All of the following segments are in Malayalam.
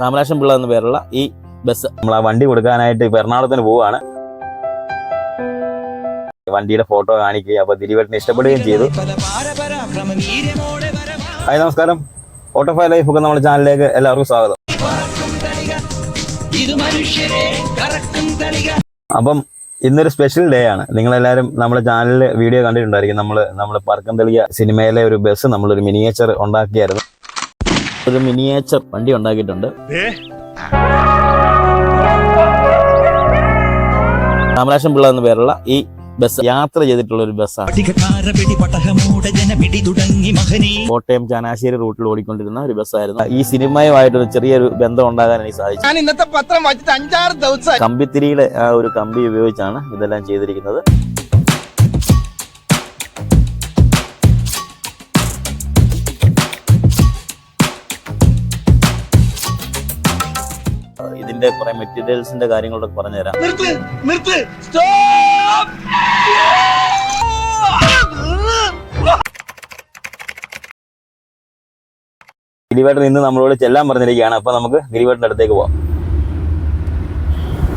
രാമരാശൻ പിള്ള എന്ന പേരുള്ള ഈ ബസ് നമ്മൾ ആ വണ്ടി കൊടുക്കാനായിട്ട് ഇപ്പൊ എറണാകുളത്തിന് പോവാണ് വണ്ടിയുടെ ഫോട്ടോ കാണിക്കുകയും അപ്പൊ ദിലീപേട്ടനെ ഇഷ്ടപ്പെടുകയും ചെയ്തു. ഹായ് നമസ്കാരം. ഓട്ടോ ഫൈ ലൈഫ് ഒക്കെ നമ്മുടെ ചാനലിലേക്ക് എല്ലാവർക്കും സ്വാഗതം. അപ്പം ഇന്നൊരു സ്പെഷ്യൽ ഡേ ആണ്. നിങ്ങളെല്ലാവരും നമ്മുടെ ചാനലിൽ വീഡിയോ കണ്ടിട്ടുണ്ടായിരിക്കും. നമ്മൾ നമ്മൾ പറക്കം തെളിയ സിനിമയിലെ ഒരു ബസ് നമ്മളൊരു മിനിയേച്ചർ ഉണ്ടാക്കിയായിരുന്നു. ഒരു മിനിയേച്ചർ വണ്ടി ഉണ്ടാക്കിയിട്ടുണ്ട്. രാമരാശൻ പിള്ള എന്ന പേരുള്ള ഈ ബസ് യാത്ര ചെയ്തിട്ടുള്ള ഒരു ബസ്സാണ്. കോട്ടയം ചാനാശ്ശേരി റൂട്ടിൽ ഓടിക്കൊണ്ടിരുന്ന ഒരു ബസ്സായിരുന്നു. ഈ സിനിമയുമായിട്ടൊരു ചെറിയൊരു ബന്ധം ഉണ്ടാകാൻ എനിക്ക് സാധിച്ചു. ഞാൻ ഇന്നത്തെ പത്രം വായിച്ചിട്ട് അഞ്ചാറ് ദിവസം കമ്പിത്തിരിയുടെ ആ ഒരു കമ്പി ഉപയോഗിച്ചാണ് ഇതെല്ലാം ചെയ്തിരിക്കുന്നത്. ഇതിന്റെ കുറെ മെറ്റീരിയൽസിന്റെ കാര്യങ്ങളൊക്കെ പറഞ്ഞുതരാം. ഗിരിവേട്ടൻ ഇന്ന് നമ്മളോട് ചെല്ലാൻ പറഞ്ഞിരിക്കുകയാണ്. അപ്പൊ നമുക്ക് ഗിരിവേട്ടന്റെ അടുത്തേക്ക് പോവാം.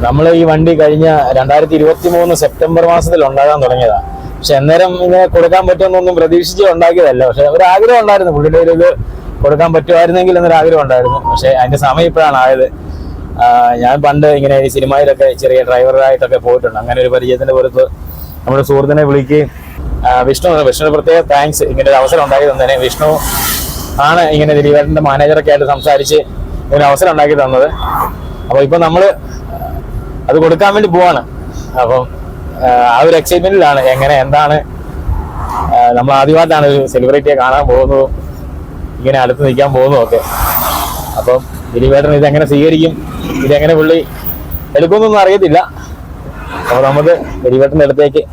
നമ്മൾ ഈ വണ്ടി കഴിഞ്ഞ രണ്ടായിരത്തി ഇരുപത്തി മൂന്ന് സെപ്റ്റംബർ മാസത്തിൽ ഉണ്ടാകാൻ തുടങ്ങിയതാ. പക്ഷെ അന്നേരം ഇങ്ങനെ കൊടുക്കാൻ പറ്റുമെന്നൊന്നും പ്രതീക്ഷിച്ച് ഉണ്ടാക്കിയതല്ല പക്ഷെ ഒരു ആഗ്രഹം ഉണ്ടായിരുന്നു. പുള്ളിയുടെ ഒരു കൊടുക്കാൻ പറ്റുമായിരുന്നെങ്കിൽ എന്നൊരു ആഗ്രഹം ഉണ്ടായിരുന്നു. പക്ഷെ അതിന്റെ സമയം ഇപ്പോഴാണ് ആയത്. ഞാൻ പണ്ട് ഇങ്ങനെ ഈ സിനിമയിലൊക്കെ ചെറിയ ഡ്രൈവറായിട്ടൊക്കെ പോയിട്ടുണ്ട്. അങ്ങനെ ഒരു പരിചയത്തിന്റെ പുറത്ത് നമ്മുടെ സുഹൃത്തിനെ വിളിക്കുകയും വിഷ്ണു വിഷ്ണു പ്രത്യേക താങ്ക്സ് ഇങ്ങനെ ഒരു അവസരം ഉണ്ടാക്കി തന്നതിന്. വിഷ്ണു ആണ് ഇങ്ങനെ ദിലീപേട്ടന്റെ മാനേജറൊക്കെ ആയിട്ട് സംസാരിച്ച് ഇങ്ങനെ അവസരം ഉണ്ടാക്കി തന്നത്. അപ്പൊ ഇപ്പൊ നമ്മൾ അത് കൊടുക്കാൻ വേണ്ടി പോവാണ്. അപ്പം ആ ഒരു എക്സൈറ്റ്മെന്റിലാണ് എങ്ങനെ എന്താണ് നമ്മൾ ആദ്യമായിട്ടാണ് ഒരു സെലിബ്രിറ്റിയെ കാണാൻ പോകുന്നതും ഇങ്ങനെ അടുത്ത് നിൽക്കാൻ പോകുന്നതും ഒക്കെ അപ്പം ദിലീപേട്ടൻ ഇതെങ്ങനെ സ്വീകരിക്കും? ഇതെങ്ങനെ പുള്ളി എടുക്കുമെന്നൊന്നും അറിയത്തില്ല. അപ്പൊ നമുക്ക് ദിലീപേട്ടന്റെ അടുത്തേക്ക്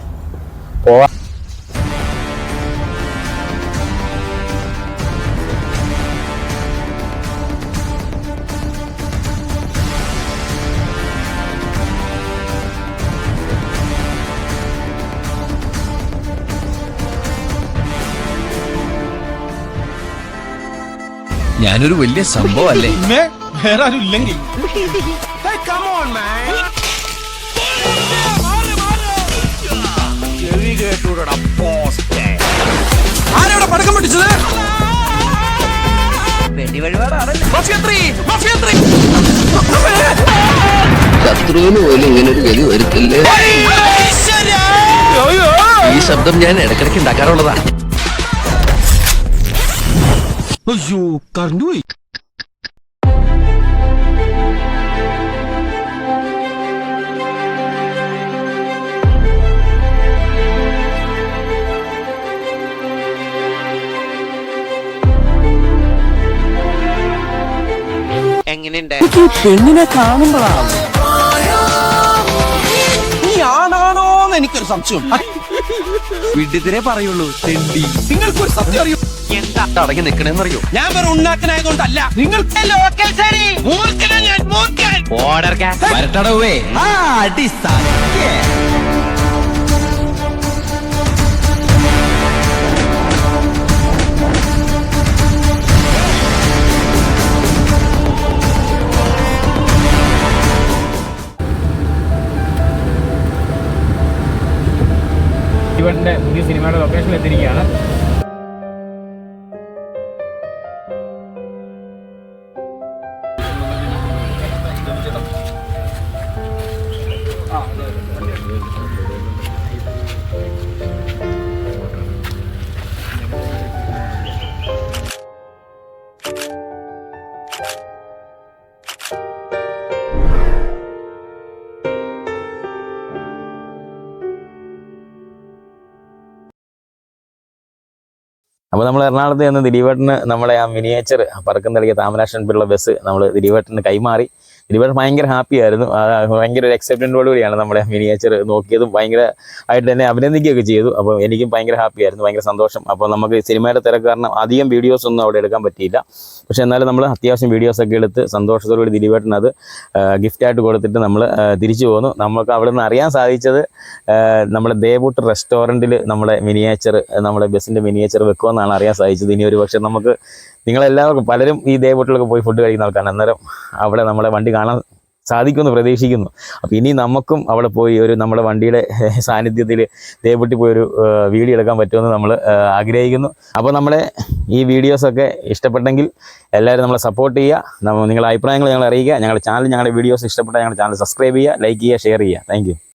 ഞാനൊരു വലിയ സംഭവം അല്ലേ വേറെ ആരും ഇല്ലെങ്കിൽ ആരെവിടെ പടക്കം പൊട്ടിച്ചത്? ശത്രുവിന് പോലും ഇങ്ങനെ ഒരു ഗതി വരുത്തില്ലേ? ഈ ശബ്ദം ഞാൻ ഇടക്കിടക്ക് ഉണ്ടാക്കാറുള്ളതാ. അയ്യോ കറണ്ടു പോയി പെണ്ണിനെ കാണുമ്പോഴാണ് നീ ആണാണോന്ന് എനിക്കൊരു സംശയം വിഡിതിരെ പറയുള്ളൂ തെണ്ടി. നിങ്ങൾക്കൊരു സത്യം അറിയൂ? അടങ്ങി നിക്കണേന്നറിയോ? ഞാൻ വേറെ ഉണ്ടാക്കനായതുകൊണ്ടല്ല നിങ്ങൾ ലോക്കൽ ശരി. മൂർഖനാ ഞാൻ മൂർഖൻ. വരട്ടടവേ. ഇവന്റെ പുതിയ സിനിമയുടെ ലൊക്കേഷനിൽ എത്തിയിരിക്കുകയാണ്. അപ്പോൾ നമ്മൾ എറണാകുളത്ത് നിന്ന് ദിലീപേട്ടന് നമ്മുടെ ആ മിനിയേച്ചർ പറക്കം തളിക താമരാശൻ പിള്ള ബസ് നമ്മൾ ദിലീപേട്ടന് കൈമാറി. ദിലീപേട്ടൻ ഭയങ്കര ഹാപ്പി ആയിരുന്നു. ഭയങ്കര ഒരു എക്സൈറ്റ്മെന്റോട് കൂടിയാണ് നമ്മുടെ മിനിയേച്ചർ നോക്കിയതും ഭയങ്കര ആയിട്ട് തന്നെ അഭിനന്ദിക്കുകയൊക്കെ ചെയ്തു. അപ്പോൾ എനിക്കും ഭയങ്കര ഹാപ്പി ആയിരുന്നു ഭയങ്കര സന്തോഷം. അപ്പോൾ നമുക്ക് സിനിമയുടെ തിരക്ക് കാരണം അധികം വീഡിയോസ് ഒന്നും അവിടെ എടുക്കാൻ പറ്റിയില്ല. പക്ഷേ എന്നാലും നമ്മൾ അത്യാവശ്യം വീഡിയോസൊക്കെ എടുത്ത് സന്തോഷത്തോടുകൂടി ദിലീപേട്ടൻ അത് ഗിഫ്റ്റായിട്ട് കൊടുത്തിട്ട് നമ്മൾ തിരിച്ചു പോന്നു. നമുക്ക് അവിടെ നിന്ന് അറിയാൻ സാധിച്ചത് നമ്മുടെ ദേവൂട്ട് റെസ്റ്റോറന്റിൽ നമ്മുടെ മിനിയേച്ചർ നമ്മുടെ ബസ്സിന്റെ മിനിയേച്ചർ വെക്കുമെന്നാണ് അറിയാൻ സാധിച്ചത്. ഇനി ഒരു പക്ഷേ നമുക്ക് നിങ്ങളെല്ലാവർക്കും പലരും ഈ ദേവൂട്ടിലൊക്കെ പോയി ഫുഡ് കഴിക്കുന്ന ആൾക്കാരാണ്. അന്നേരം അവിടെ നമ്മളെ വണ്ടി കാണാൻ സാധിക്കുമെന്ന് പ്രതീക്ഷിക്കുന്നു. അപ്പോൾ ഇനി നമുക്കും അവിടെ പോയി ഒരു നമ്മുടെ വണ്ടിയുടെ സാന്നിധ്യത്തിൽ ദേവട്ടി പോയി ഒരു വീഡിയോ എടുക്കാൻ പറ്റുമെന്ന് നമ്മൾ ആഗ്രഹിക്കുന്നു. അപ്പോൾ നമ്മുടെ ഈ വീഡിയോസൊക്കെ ഇഷ്ടപ്പെട്ടെങ്കിൽ എല്ലാവരും നമ്മളെ സപ്പോർട്ട് ചെയ്യുക. നിങ്ങളുടെ അഭിപ്രായങ്ങൾ ഞങ്ങൾ അറിയിക്കുക. ഞങ്ങളുടെ ചാനൽ ഞങ്ങളുടെ വീഡിയോസ് ഇഷ്ടപ്പെട്ടാൽ ഞങ്ങളുടെ ചാനൽ സബ്സ്ക്രൈബ് ചെയ്യുക ലൈക്ക് ചെയ്യുക ഷെയർ ചെയ്യുക. താങ്ക്